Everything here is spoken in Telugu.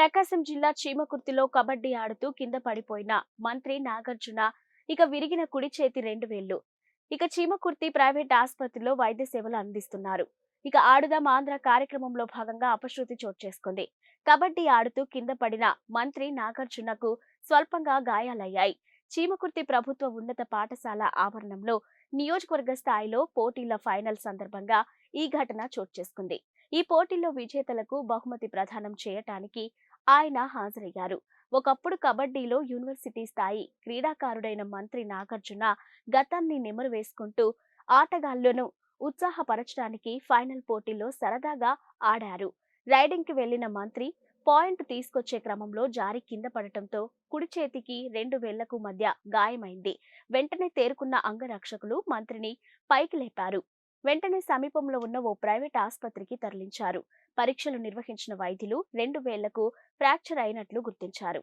ప్రకాశం జిల్లా చీమకుర్తిలో కబడ్డీ ఆడుతూ కింద పడిపోయిన మంత్రి నాగార్జున ఇక విరిగిన కుడి చేతి రెండు వేళ్ళు ఇక చీమకుర్తి ప్రైవేట్ ఆసుపత్రిలో వైద్య సేవలు అందిస్తున్నారు. ఇక ఆడుదాం ఆంధ్ర కార్యక్రమంలో భాగంగా అపశృతి చోటు చేసుకుంది. కబడ్డీ ఆడుతూ కింద పడిన మంత్రి నాగార్జునకు స్వల్పంగా గాయాలయ్యాయి. చీమకుర్తి ప్రభుత్వ ఉన్నత పాఠశాల ఆవరణంలో నియోజకవర్గ స్థాయిలో పోటీల ఫైనల్ సందర్భంగా ఈ ఘటన చోటు చేసుకుంది. ఈ పోటీల్లో విజేతలకు బహుమతి ప్రదానం చేయటానికి ఆయన హాజరయ్యారు. ఒకప్పుడు కబడ్డీలో యూనివర్సిటీ స్థాయి క్రీడాకారుడైన మంత్రి నాగార్జున గతాన్ని నెమరు వేసుకుంటూ ఆటగాళ్ళను ఉత్సాహపరచడానికి ఫైనల్ పోటీల్లో సరదాగా ఆడారు. రైడింగ్కి వెళ్ళిన మంత్రి పాయింట్ తీసుకొచ్చే క్రమంలో జారి కింద పడటంతో కుడి చేతికి రెండు వేళ్ళకు మధ్య గాయమైంది. వెంటనే తేరుకున్న అంగరక్షకులు మంత్రిని పైకి లేపారు. వెంటనే సమీపంలో ఉన్న ఓ ప్రైవేట్ ఆసుపత్రికి తరలించారు. పరీక్షలు నిర్వహించిన వైద్యులు రెండు వేళ్ళకు ఫ్రాక్చర్ అయినట్లు గుర్తించారు.